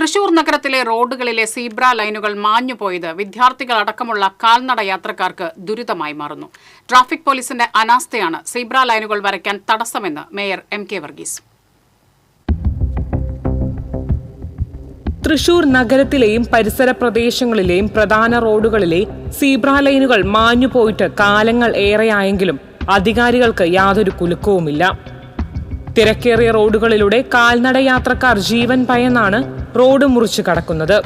തൃശൂർ നഗരത്തിലെ റോഡുകളിലെ സീബ്ര ലൈനുകൾ മാഞ്ഞുപോയത് വിദ്യാർത്ഥികൾ അടക്കമുള്ള കാൽനട യാത്രക്കാർക്ക് ദുരിതമായി മാറുന്നു. ട്രാഫിക് പോലീസിന്റെ അനാസ്ഥയാണ് സീബ്ര ലൈനുകൾ വരയ്ക്കാൻ തടസ്സമെന്ന് mayor M K Varghese. Thrissur നഗരത്തിലെയും പരിസര പ്രദേശങ്ങളിലെയും പ്രധാന റോഡുകളിലെ സീബ്ര ലൈനുകൾ മാഞ്ഞുപോയിട്ട് കാലങ്ങൾ ഏറെയായെങ്കിലും അധികാരികൾക്ക് യാതൊരു കുലുക്കവുമില്ല. തിരക്കേറിയ റോഡുകളിലൂടെ കാൽനട യാത്രക്കാർ ജീവൻ ഭയന്നാണ് റോഡ് മുറിച്ചു കടക്കുന്നത്.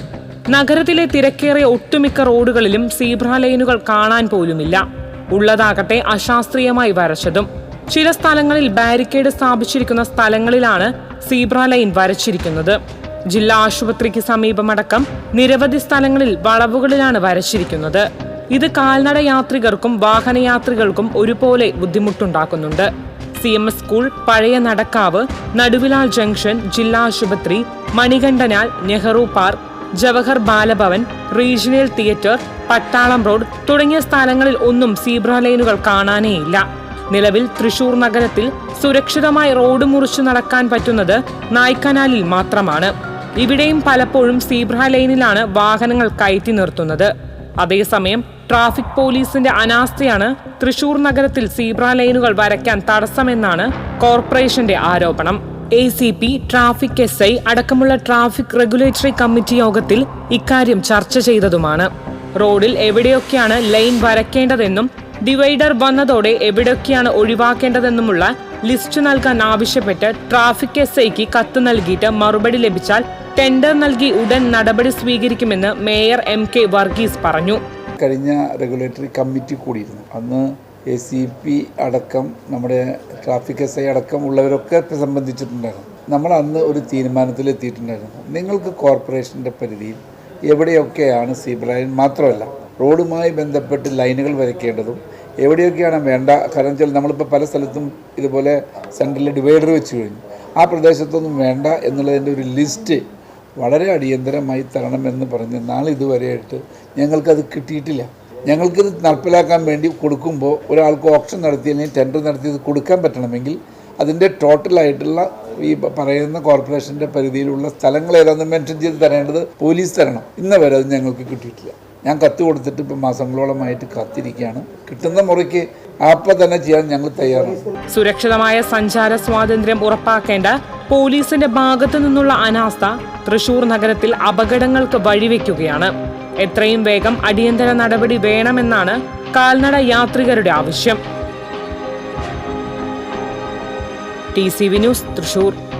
നഗരത്തിലെ തിരക്കേറിയ ഒട്ടുമിക്ക റോഡുകളിലും സീബ്ര ലൈനുകൾ കാണാൻ പോലുമില്ല. ഉള്ളതാകട്ടെ അശാസ്ത്രീയമായി വരച്ചതും. ചില സ്ഥലങ്ങളിൽ ബാരിക്കേഡ് സ്ഥാപിച്ചിരിക്കുന്ന സ്ഥലങ്ങളിലാണ് സീബ്ര ലൈൻ വരച്ചിരിക്കുന്നത്. ജില്ലാ ആശുപത്രിക്ക് സമീപമടക്കം നിരവധി സ്ഥലങ്ങളിൽ വളവുകളിലാണ് വരച്ചിരിക്കുന്നത്. ഇത് കാൽനട യാത്രികർക്കും വാഹനയാത്രികൾക്കും ഒരുപോലെ ബുദ്ധിമുട്ടുണ്ടാക്കുന്നുണ്ട്. സി എം എസ് സ്കൂൾ പഴയ നടക്കാവ് നടുവിലാൽ ജംഗ്ഷൻ ജില്ലാ ആശുപത്രി മണികണ്ഠനാൽ Nehru park Jawahar Balabhavan regional theatre Pattalam road തുടങ്ങിയ സ്ഥലങ്ങളിൽ ഒന്നും സീബ്ര ലൈനുകൾ കാണാനേയില്ല. നിലവിൽ തൃശൂർ നഗരത്തിൽ സുരക്ഷിതമായി റോഡ് മുറിച്ചു നടക്കാൻ പറ്റുന്നത് നായ്ക്കനാലിൽ മാത്രമാണ്. ഇവിടെയും പലപ്പോഴും സീബ്ര ലൈനിലാണ് വാഹനങ്ങൾ കയറ്റി നിർത്തുന്നത്. അതേസമയം ട്രാഫിക് പോലീസിന്റെ അനാസ്ഥയാണ് തൃശൂർ നഗരത്തിൽ സീബ്ര ലൈനുകൾ വരയ്ക്കാൻ തടസ്സമെന്നാണ് കോർപ്പറേഷന്റെ ആരോപണം. A C P traffic S I അടക്കമുള്ള ട്രാഫിക് റെഗുലേറ്ററി കമ്മിറ്റി യോഗത്തിൽ ഇക്കാര്യം ചർച്ച ചെയ്തതുമാണ്. റോഡിൽ എവിടെയൊക്കെയാണ് ലൈൻ വരയ്ക്കേണ്ടതെന്നും ഡിവൈഡർ വന്നതോടെ എവിടെയൊക്കെയാണ് ഒഴിവാക്കേണ്ടതെന്നുമുള്ള ലിസ്റ്റ് നൽകാൻ ആവശ്യപ്പെട്ട് ട്രാഫിക് എസ് ഐക്ക് കത്ത് നൽകിയിട്ട് മറുപടി ലഭിച്ചാൽ ടെൻഡർ നൽകി ഉടൻ നടപടി സ്വീകരിക്കുമെന്ന് മേയർ എം കെ വർഗീസ് പറഞ്ഞു. കഴിഞ്ഞ റെഗുലേറ്ററി കമ്മിറ്റി കൂടിയിരുന്നു. അന്ന് എ സി പി അടക്കം നമ്മുടെ ട്രാഫിക് എസ് ഐ അടക്കം ഉള്ളവരൊക്കെ സംബന്ധിച്ചിട്ടുണ്ടായിരുന്നു. നമ്മൾ അന്ന് ഒരു തീരുമാനത്തിൽ എത്തിയിട്ടുണ്ടായിരുന്നു നിങ്ങൾക്ക് കോർപ്പറേഷന്റെ പരിധിയിൽ എവിടെയൊക്കെയാണ് സീബ്ര ലൈൻ മാത്രമല്ല റോഡുമായി ബന്ധപ്പെട്ട് ലൈനുകൾ വരയ്ക്കേണ്ടതും എവിടെയൊക്കെയാണ് വേണ്ട കാരണം വെച്ചാൽ നമ്മളിപ്പോൾ പല സ്ഥലത്തും ഇതുപോലെ സെൻട്രലിൽ ഡിവൈഡർ വെച്ച് കഴിഞ്ഞു. ആ പ്രദേശത്തൊന്നും വേണ്ട എന്നുള്ളതിന്റെ ഒരു ലിസ്റ്റ് വളരെ അടിയന്തരമായി തരണമെന്ന് പറഞ്ഞ് നാളെ ഇതുവരെയായിട്ട് ഞങ്ങൾക്കത് കിട്ടിയിട്ടില്ല. ഞങ്ങൾക്കിത് നടപ്പിലാക്കാൻ വേണ്ടി കൊടുക്കുമ്പോൾ ഒരാൾക്ക് ഓപ്ഷൻ നടത്തി അല്ലെങ്കിൽ ടെൻഡർ നടത്തി ഇത് കൊടുക്കാൻ പറ്റണമെങ്കിൽ അതിന്റെ ടോട്ടലായിട്ടുള്ള ഈ പറയുന്ന കോർപ്പറേഷന്റെ പരിധിയിലുള്ള സ്ഥലങ്ങൾ ഏതാണെന്ന് മെൻഷൻ ചെയ്ത് തരേണ്ടത് പോലീസ് തരണം. ഇന്നവരെ അത് ഞങ്ങൾക്ക് കിട്ടിയിട്ടില്ല. ഞാൻ കത്ത് കൊടുത്തിട്ട് ഇപ്പം മാസങ്ങളോളമായിട്ട് കാത്തിരിക്കുകയാണ്. കിട്ടുന്ന മുറയ്ക്ക് അപ്പം തന്നെ ചെയ്യാൻ ഞങ്ങൾ തയ്യാറാണ്. സുരക്ഷിതമായ സഞ്ചാര സ്വാതന്ത്ര്യം ഉറപ്പാക്കേണ്ട പോലീസിന്റെ ഭാഗത്തു നിന്നുള്ള അനാസ്ഥ തൃശൂർ നഗരത്തിൽ അപകടങ്ങൾക്ക് വഴിവെക്കുകയാണ്. എത്രയും വേഗം അടിയന്തര നടപടി വേണമെന്നാണ് കാൽനട യാത്രികരുടെ ആവശ്യം. T C V news Thrissur.